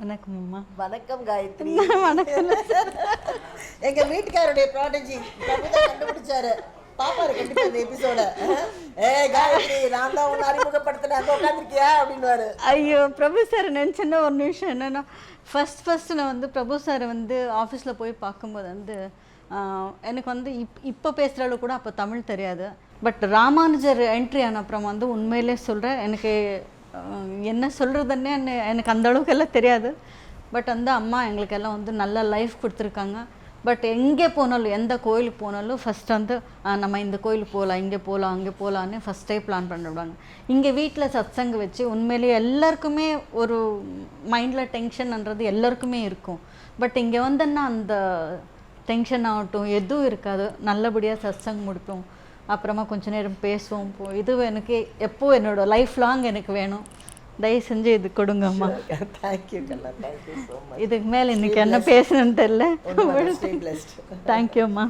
வணக்கம் அம்மா வணக்கம் காயத்ரி. வணக்கம்? எங்க வீட்டுக்காரருடைய ப்ராடஜி கண்டுபிடிச்சாரு. பாப்பாரு கண்டிப்பா இந்த எபிசோட ஏ காயத்ரி நான் தான் உன்னை அறிமுகப்படுத்தினேன். அங்க உட்காந்துருக்கியா அப்படின்னுவாரு. ஐயோ பிரபு சார் நினச்சேன்னா ஒரு நிமிஷம் என்னென்னா ஃபஸ்ட் ஃபஸ்ட் நான் வந்து பிரபு சார் வந்து ஆஃபீஸில் போய் பார்க்கும்போது வந்து எனக்கு வந்து இப் இப்போ பேசுகிற அளவு கூட அப்போ தமிழ் தெரியாது. பட் ராமானுஜர் என்ட்ரி ஆன அப்புறம் வந்து உண்மையிலே சொல்கிறேன் எனக்கு என்ன சொல்கிறதுன்னே எனக்கு அந்த அளவுக்கெல்லாம் தெரியாது. பட் வந்து அம்மா எங்களுக்கெல்லாம் வந்து நல்ல லைஃப் கொடுத்துருக்காங்க. பட் எங்கே போனாலும் எந்த கோயிலுக்கு போனாலும் ஃபஸ்ட் வந்து நம்ம இந்த கோயிலுக்கு போகலாம் இங்கே போகலாம் அங்கே போகலான்னு ஃபஸ்ட்டே பிளான் பண்ணிவிடுவாங்க இங்கே வீட்டில் சத்சங்க வச்சு உண்மையிலேயே எல்லாருக்குமே ஒரு மைண்டில் டென்ஷன்ன்றது எல்லாருக்குமே இருக்கும். பட் இங்கே வந்தேன்னா அந்த டென்ஷன் ஆகட்டும் எதுவும் இருக்காது. நல்லபடியாக சத்சங் முடிப்போம். அப்புறமா கொஞ்ச நேரம் பேசுவோம். போ இது எனக்கு எப்போ என்னோட லைஃப் லாங் எனக்கு வேணும். தயவு செஞ்சு இது கொடுங்கம்மா. தேங்க்யூ இதுக்கு மேலே இன்னைக்கு என்ன ஸ்டே பிளஸ்ட் தேங்க்யூம்மா